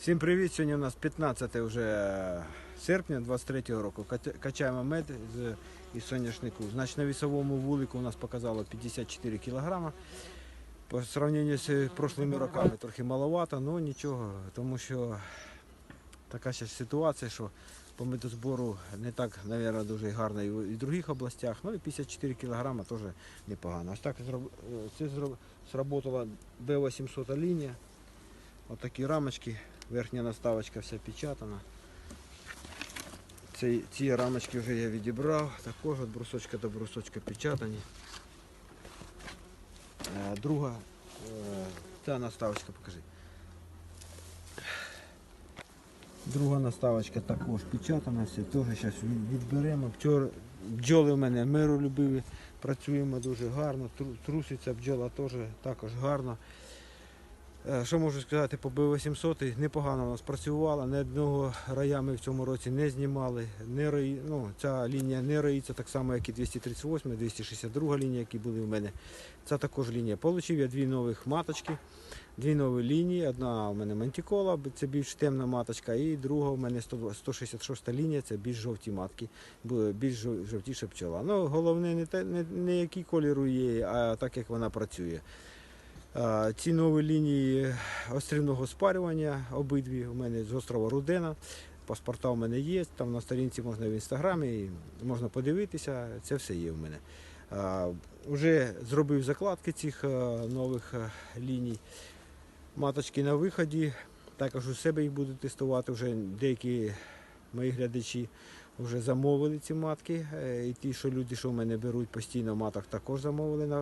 Всім привіт! Сьогодні у нас 15 вже серпня 23 року. Качаємо мед із соняшнику. Значить, на вісовому вулику у нас показало 54 кг. По сравненню з прошлими роками трохи маловато, але нічого, тому що така ще ситуація, що по медозбору не так, мабуть, дуже гарно і в і в других областях. Ну і 54 кг теж непогано. Ось так е, це сработала Б800 лінія. Отакі рамочки, верхня наставочка вся печатана. Ці, ці рамочки вже я відібрав, також від брусочка до брусочка печатані. Е, Друга, е, та наставочка, покажи. Друга наставочка також печатана, все теж зараз відберемо. Бджоли в мене миролюбиві, працюємо дуже гарно, труситься бджола теж також гарно. Е, Що можу сказати по Б800? Непогано у нас працювала, ні одного рая ми в цьому році не знімали. Не рої, ну, ця лінія не роїться так само, як і 238, 262 лінія, які були в мене. Це також лінія. Получив я дві нових маточки, дві нові лінії. Одна у мене мантікола, це більш темна маточка, і друга у мене 102 166 лінія, це більш жовті матки, більш жов- жовтіша пчола. Ну, головне не, те, не, не який кольор є, а так як вона працює. Ці нові лінії острівного спарювання обидві у мене з острова Рудена. Паспорта у мене є, там на сторінці можна в інстаграмі, можна подивитися, це все є в мене. Уже зробив закладки цих нових ліній. Маточки на виході. Також у себе їх буду тестувати. Вже деякі мої глядачі вже замовили ці матки. Е, І ті, що люди, що в мене беруть постійно маток, також замовили на,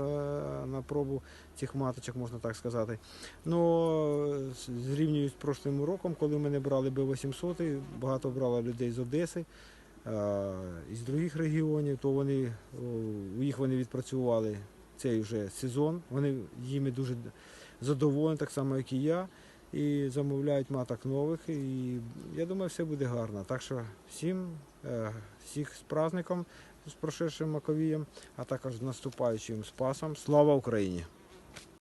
на пробу цих маточок, можна так сказати. Ну, зрівнюю з прошлим роком, коли мене брали Б800, багато брало людей з Одеси, із других регіонів, то вони, їх вони відпрацювали цей вже сезон. Вони їми дуже задоволені, так само, як і я. І замовляють маток нових. І я думаю, все буде гарно. Так що всім, е, всіх з праздником, з прошедшим Маковієм, а також з наступаючим Спасом. Слава Україні!